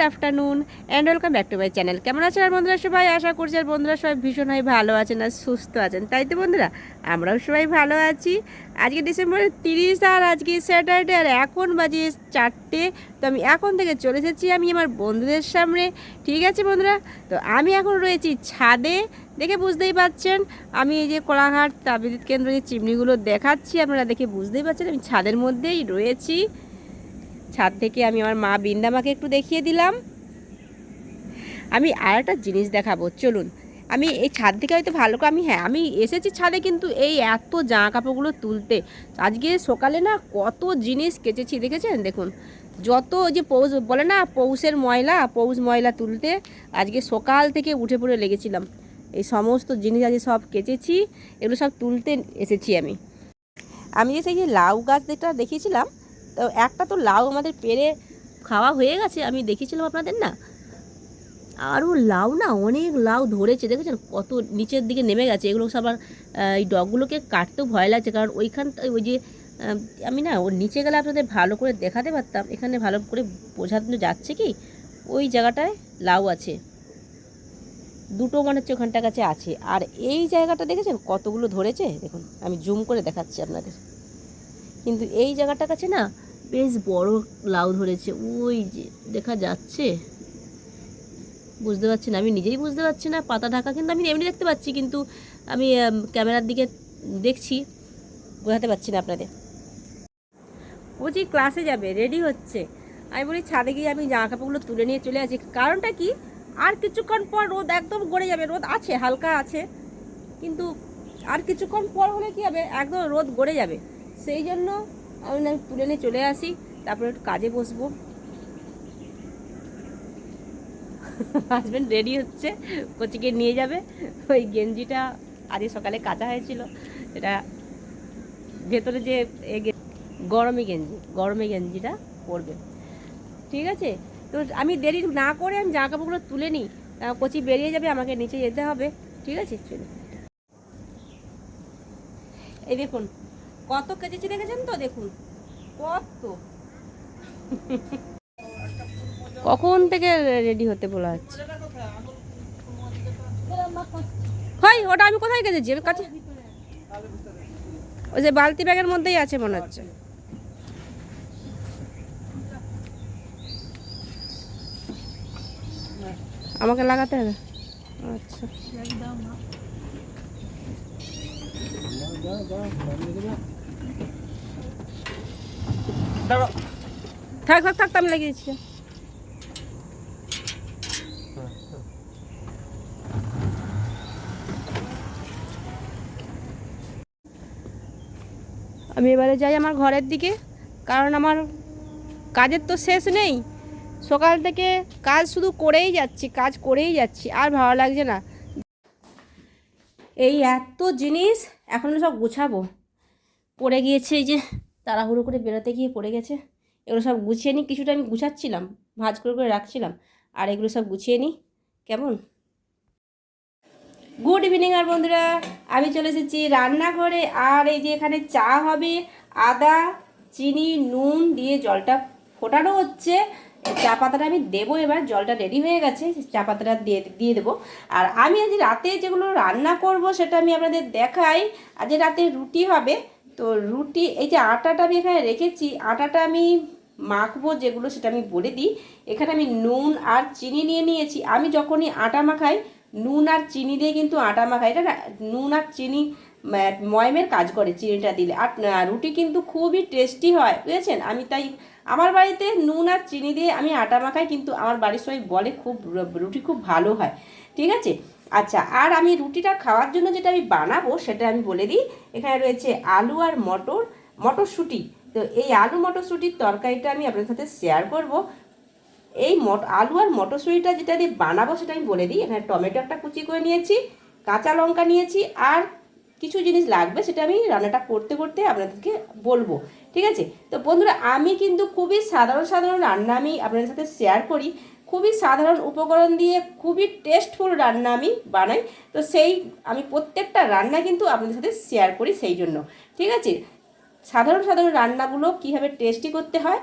Good afternoon and welcome back to my channel কেমন আছেন আর বন্ধুরা সবাই? আশা করছি আর বন্ধুরা সবাই ভীষণভাবে ভালো আছেন আর সুস্থ আছেন। তাই তো বন্ধুরা, আমরাও সবাই ভালো আছি। আজকে ডিসেম্বরের তিরিশ আর আজকে স্যাটারডে আর এখন বাজে চারটে। তো আমি এখন থেকে চলে এসেছি আমি আমার বন্ধুদের সামনে। ঠিক আছে বন্ধুরা? তো আমি এখন রয়েছি ছাদে। দেখে বুঝতেই পাচ্ছেন, আমি এই যে কোলাঘাট তাপবিদ্যুৎ কেন্দ্র যে চিমনিগুলো দেখাচ্ছি, আপনারা দেখে বুঝতেই পারছেন আমি ছাদের মধ্যেই রয়েছি। ছাদ থেকে আমি আমার মা বিন্দামাকে একটু দেখিয়ে দিলাম। আমি আর একটা জিনিস দেখাবো, চলুন। আমি এই ছাদ থেকে হয়তো ভালো করে আমি হ্যাঁ আমি এসেছি ছাদে কিন্তু এই এত জামা কাপড়গুলো তুলতে। আজকে সকালে না কত জিনিস কেচেছি, দেখেছেন? দেখুন, যত যে পৌষ, বলে না পৌষের ময়লা, পৌষ ময়লা তুলতে আজকে সকাল থেকে উঠে পড়ে লেগেছিলাম। এই সমস্ত জিনিস আজকে সব কেচেছি, এগুলো সব তুলতে এসেছি আমি। আমি যে সেই যে লাউ গাছ যেটা দেখিয়েছিলাম তো একটা তো লাউ আমাদের পেরে খাওয়া হয়ে গেছে, আমি দেখিয়েছিলাম আপনাদের না? আরও লাউ না, অনেক লাউ ধরেছে, দেখেছেন? কত নিচের দিকে নেমে গেছে, এগুলো সব আবার এই ডগগুলোকে কাটতেও ভয় লাগছে, কারণ ওইখানটা ওই যে আমি না ওর নিচে গেলে আপনাদের ভালো করে দেখাতে পারতাম, এখানে ভালো করে বোঝানো যাচ্ছে কি, ওই জায়গাটায় লাউ আছে। দুটো মনে হচ্ছে ওখানটার কাছে আছে। আর এই জায়গাটা দেখেছেন? কতগুলো ধরেছে? দেখুন, আমি জুম করে দেখাচ্ছি আপনাদের। কিন্তু এই জায়গাটার কাছে না বেশ বড় লাউ ধরেছে। ওই যে দেখা যাচ্ছে। বুঝতে পারছি না, আমি নিজেই বুঝতে পারছি না, পাতা ঢাকা কিন্তু আমি এমনি দেখতে পাচ্ছি, কিন্তু আমি ক্যামেরার দিকে দেখছি, বোঝাতে পারছি না আপনাদের। ও যে ক্লাসে যাবে রেডি হচ্ছে। আমি বলি, ছাদে গিয়ে আমি জামা কাপড়গুলো তুলে নিয়ে চলে আসি। কারণটা কি? আর কিছুক্ষণ পর রোদ একদম গড়ে যাবে, রোদ আছে, হালকা আছে। কিন্তু আর কিছুক্ষণ পর হলে কি হবে? একদম রোদ গড়ে যাবে। সেই জন্য আমি তুলে নিয়ে চলে আসি, তারপরে একটু কাজে বসবো। হাজব্যান্ড রেডি হচ্ছে, কোচিকে নিয়ে যাবে। ওই গেঞ্জিটা আজকে সকালে কাঁচা হয়েছিল, এটা ভেতরে যে এ গে- গরমই গেঞ্জি, গরমে গেঞ্জিটা পরবে। ঠিক আছে? তো আমি দেরি না করে আমি জামা কাপড়গুলো তুলে নিই কোচি বেরিয়ে যাবে, আমাকে নিচে যেতে হবে। ঠিক আছে? চলো। এই দেখুন কত কেচেছি দেখেছেন তো? দেখুন। কত। কখন থেকে রেডি হতে বলা হচ্ছে? হয় ওটা আমি কোথায় কেচেছি আমি কাছে ওই যে বালতি ব্যাগের মধ্যেই আছে মনে হচ্ছে। আমাকে লাগাতে হবে। আচ্ছা। থাক থাক থাক আমি লাগিয়ে আমি এবারে যাই আমার ঘরের দিকে, কারণ আমার কাজের তো শেষ নেই। সকাল থেকে কাজ শুধু করেই যাচ্ছি, কাজ করেই যাচ্ছি, আর ভালো লাগছে না। এই এত জিনিস, এখন সব গুছাবো। পড়ে গিয়েছে এই যে, তাড়াহুড়ো করে বেরোতে গিয়ে পড়ে গেছে। এগুলো সব গুছিয়ে নিই কিছুটা আমি গুছাচ্ছিলাম, ভাজ করে করে রাখছিলাম। আর এগুলো সব গুছিয়ে নিই কেমন? গুড ইভিনিং আর বন্ধুরা, আমি চলে এসেছি রান্নাঘরে। আর এই যে এখানে চা হবে, আদা, চিনি, নুন দিয়ে জলটা ফোটানো হচ্ছে। চা পাতাটা আমি দেবো এবার, জলটা রেডি হয়ে গেছে, চা পাতাটা দিয়ে দিয়ে দেবো। আর আমি আজ রাতে যেগুলো রান্না করব, সেটা আমি আপনাদের দেখাই। আজ রাতে রুটি হবে তো রুটি, এই যে আটাটা আমি এখানে রেখেছি, আটাটা আমি মাখবো যেগুলো সেটা আমি বলে দিই। এখানে আমি নুন আর চিনি নিয়ে নিয়েছি। আমি যখনই আটা মাখাই, নুন আর চিনি দিয়ে কিন্তু আটা মাখাই। এটা নুন আর চিনি ময়মের কাজ করে চিনিটা দিলে। আর রুটি কিন্তু খুবই টেস্টি হয়, বুঝেছেন? আমি তাই, আমার বাড়িতে নুন আর চিনি দিয়ে আমি আটা মাখাই, কিন্তু আমার বাড়ির সবাই বলে খুব রুটি খুব ভালো হয়। ঠিক আছে? আচ্ছা আর আমি রুটিটা খাওয়ার জন্য যেটা আমি বানাবো সেটা আমি বলে দিই। এখানে রয়েছে আলু আর মটর, মটরশুঁটি। তো এই আলু মটরশুঁটির তরকারিটা আমি আপনাদের সাথে শেয়ার করব। এই মট, আলু আর মটরশুঁটিটা যেটা দিয়ে বানাবো সেটা আমি বলে দিই। এখানে টমেটো একটা কুচি করে নিয়েছি, কাঁচা লঙ্কা নিয়েছি, আর কিছু জিনিস লাগবে সেটা আমি রান্নাটা করতে করতে আপনাদেরকে বলব। ঠিক আছে? তো বন্ধুরা, আমি কিন্তু খুবই সাধারণ সাধারণ রান্না আমি আপনাদের সাথে শেয়ার করি। খুবই সাধারণ উপকরণ দিয়ে খুবই টেস্টফুল রান্না আমি বানাই। তো সেই আমি প্রত্যেকটা রান্না কিন্তু আপনাদের সাথে শেয়ার করি সেই জন্য। ঠিক আছে? সাধারণ সাধারণ রান্নাগুলো কীভাবে টেস্টি করতে হয়?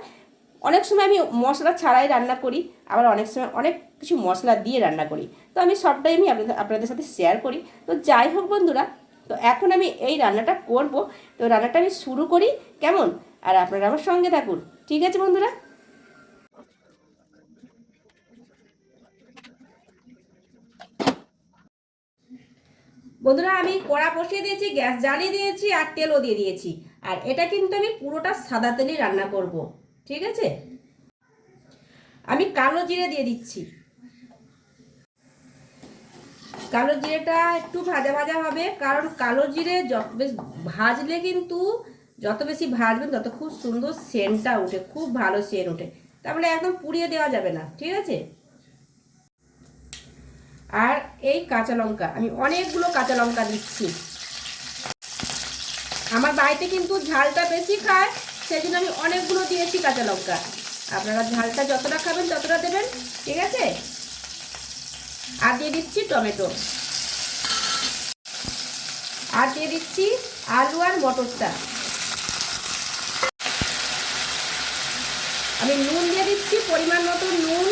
অনেক সময় আমি মশলা ছাড়াই রান্না করি, আবার অনেক সময় অনেক কিছু মশলা দিয়ে রান্না করি। তো আমি সবটাই আমি আপনাদের আপনাদের সাথে শেয়ার করি। তো যাই হোক বন্ধুরা, তো এখন আমি এই রান্নাটা করব। তো রান্নাটা আমি শুরু করি, কেমন? আর আপনারা আমার সঙ্গে থাকুন। ঠিক আছে বন্ধুরা? বন্ধুরা, আমি কড়া বসিয়ে দিয়েছি, গ্যাস জ্বালিয়ে দিয়েছি, আর তেলও দিয়ে দিয়েছি। আর এটা কিন্তু আমি পুরোটা সাদা তেলেই রান্না করব, ঠিক আছে? আমি কালো জিরে দিয়ে দিচ্ছি। কালো জিরেটা একটু ভাজা ভাজা হবে, কারণ কালো জিরে যত বেশ ভাজলে কিন্তু, যত বেশি ভাজবেন, তত খুব সুন্দর সেন্টটা ওঠে খুব ভালো সেন্ট ওঠে তারপরে একদম পুড়িয়ে দেওয়া যাবে না, ঠিক আছে? আর এই কাঁচা লঙ্কা, আমি অনেকগুলো কাঁচা লঙ্কা দিচ্ছি। আমার বাড়িতে কিন্তু ঝালটা বেশি খায় জন্য আমি অনেকগুলো দিয়েছি কাঁচা লঙ্কা। আপনারা ঝালটা যতটা খাবেন ততটা দেবেন, ঠিক আছে? আর দিয়ে দিচ্ছি টমেটো। আর দিয়ে দিচ্ছি আলু আর মটরটা। আমি নুন দিয়ে দিচ্ছি, পরিমাণ মতো নুন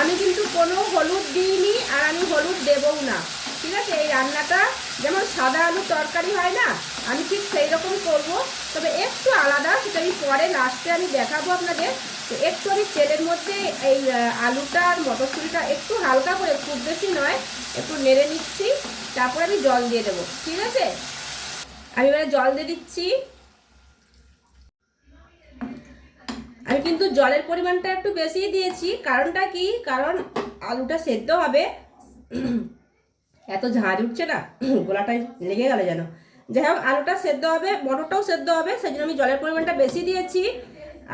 আমি কিন্তু কোনো হলুদ দিইনি আর আমি হলুদ দেবও না। ঠিক আছে? এই রান্নাটা যেমন সাদা আলু তরকারি হয় না, আমি ঠিক সেই রকম করব। তবে একটু আলাদা, সেটা আমি পরে লাস্টে আমি দেখাবো আপনাদের। তো একটু আমি তেলের মধ্যে এই আলুটা আর মটরশুঁটিটা একটু হালকা করে, খুব বেশি নয়, একটু নেড়ে নিচ্ছি। তারপরে আমি জল দিয়ে দেবো। ঠিক আছে? আমি এবারে জল দিয়ে দিচ্ছি। আমি কিন্তু জলের পরিমাণটা একটু বেশি দিয়েছি। কারণটা কি? কারণ আলুটা সেদ্ধ হবে। এত ঝাঁঝ উঠছে না। গোলাটাই লেগে গেল যেন। যাই হোক, আলুটা সেদ্ধ হবে, মটরটাও সেদ্ধ হবে সেই জন্য আমি জলের পরিমাণটা বেশি দিয়েছি।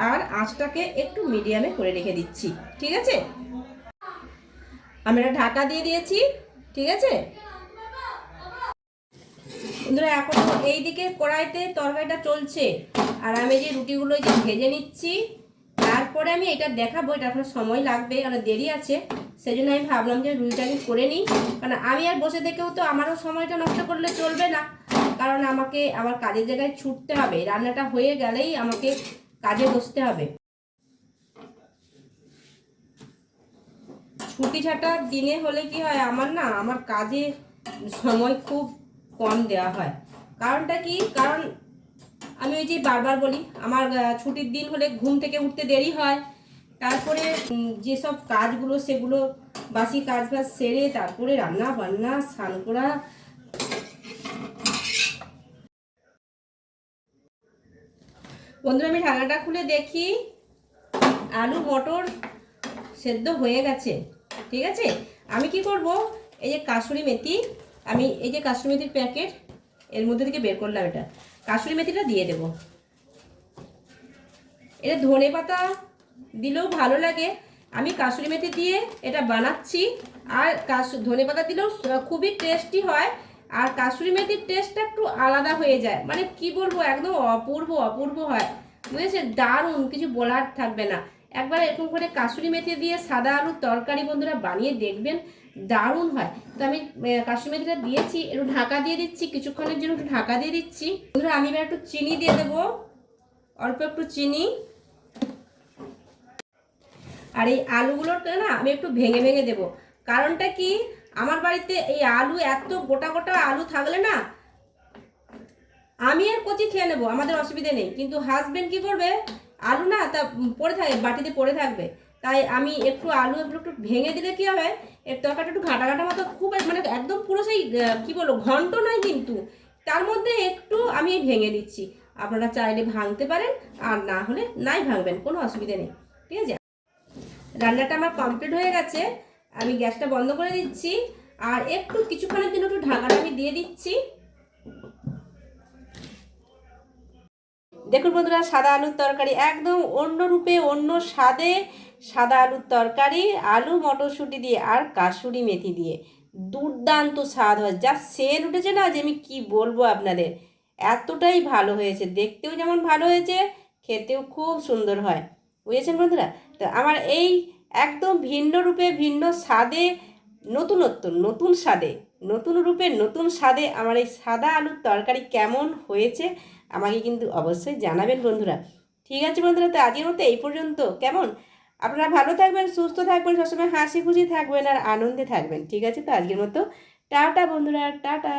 আর আঁচটাকে একটু মিডিয়ামে করে রেখে দিচ্ছি। ঠিক আছে? আমি এটা ঢাকা দিয়ে দিয়েছি। ঠিক আছে? বন্ধুরা, এখন এই দিকে কড়াইতে তরকারিটা চলছে। আর আমি যে রুটিগুলো যে ভেজে নিচ্ছি তারপরে আমি এটা দেখাবো, এটা এখন সময় লাগবে, কারণ দেরি আছে। সেই জন্য আমি ভাবলাম যে আমি করে নিই। কারণ আমি আর বসে থেকেও তো আমারও সময়টা নষ্ট করলে চলবে না। কারণ আমাকে আমার কাজের জায়গায় ছুটতে হবে, রান্নাটা হয়ে গেলেই আমাকে কাজে বসতে হবে। ছুটি ছাটা দিনে হলে কি হয়, আমার না, আমার কাজে সময় খুব কম দেওয়া হয়। কারণটা কি? কারণ আমি ওই যে বারবার বলি, আমার ছুটির দিন হলে ঘুম থেকে উঠতে দেরি হয়। তারপরে যেসব কাজগুলো সেগুলো বাসি কাজ বাজ সেরে তারপরে রান্না বান্না, স্নান করা। বন্ধুরা, আমি ঢাকনাটা খুলে দেখি। আলু, মটর সেদ্ধ হয়ে গেছে, ঠিক আছে? আমি কি করব? এই যে কাসুরি মেথি, আমি এই যে কাসুরি মেথির প্যাকেট, এর মধ্যে থেকে বের করলাম এটা। কাসুরি মেথিটা দিয়ে দেব। এটা ধনে পাতা দিলেও ভালো লাগে। আমি কাসুরি মেথি দিয়ে এটা বানাচ্ছি। আর কাসু ধনে পাতা দিলেও খুবই টেস্টি হয়। আর কাসুরি মেথির টেস্টটা একটু আলাদা হয়ে যায়। মানে কি বলব, একদম অপূর্ব অপূর্ব হয়। বুঝেছে? দারুণ, কিছু বলার থাকবে না। একবার এরকম করে কাসুরি মেথি দিয়ে সাদা আলুর তরকারি বন্ধুরা বানিয়ে দেখবেন। দারুণ হয়। তো আমি কাসুরি দিয়েছি, একটু ঢাকা দিয়ে দিচ্ছি, কিছুক্ষণের জন্য একটু ঢাকা দিয়ে দিচ্ছি। বন্ধুরা, আমি এবার একটু চিনি দিয়ে দেবো। অল্প একটু চিনি। আর এই আলুগুলোকে না, আমি একটু ভেঙে ভেঙে দেবো। কারণটা কি? আমার বাড়িতে এই আলু, এত গোটা গোটা আলু থাকলে না, আমি আর কচি খেয়ে নেব, আমাদের অসুবিধে নেই। কিন্তু হাজবেন্ড কি করবে? আলু না, তা পড়ে থাকে, বাটিতে পড়ে থাকবে। তাই আমি একটু আলু এগুলো একটু ভেঙে দিলে কি হবে? এর তরকারিটা একটু ঘাটা ঘাটা মতো, খুব মানে একদম পুরো সেই কী বলব, ঘন্ট নয় কিন্তু। তার মধ্যে একটু আমি ভেঙে দিচ্ছি। আপনারা চাইলে ভাঙতে পারেন, আর না হলে নাই ভাঙবেন, কোনো অসুবিধা নেই। ঠিক আছে? রান্নাটা আমার কমপ্লিট হয়ে গেছে। আমি গ্যাসটা বন্ধ করে দিচ্ছি। আর একটু কিছুক্ষণের জন্য একটু ঢাকাটা আমি দিয়ে দিচ্ছি। দেখুন বন্ধুরা, সাদা আলুর তরকারি একদম অন্য রূপে, অন্য স্বাদে সাদা আলুর তরকারি, আলু, মটরশুঁটি দিয়ে আর কাসুরি মেথি দিয়ে। দুর্দান্ত স্বাদ হয়। যা সেন উঠেছে না যে আমি কি বলব আপনাদের? এতটাই ভালো হয়েছে। দেখতেও যেমন ভালো হয়েছে, খেতেও খুব সুন্দর হয়। বুঝেছেন বন্ধুরা? তো আমার এই একদম ভিন্ন রূপে, ভিন্ন স্বাদে, নতুনত্ব, নতুন স্বাদে, নতুন রূপে, নতুন স্বাদে আমার এই সাদা আলুর তরকারি কেমন হয়েছে আমাকে কিন্তু অবশ্যই জানাবেন বন্ধুরা। ঠিক আছে বন্ধুরা, তো আজকের মতো এই পর্যন্ত। কেমন? আপনারা ভালো থাকবেন, সুস্থ থাকবেন, সবসময় হাসি খুশি থাকবেন আর আনন্দে থাকবেন। ঠিক আছে তো, আজকের মতো। টাটা বন্ধুরা, টাটা।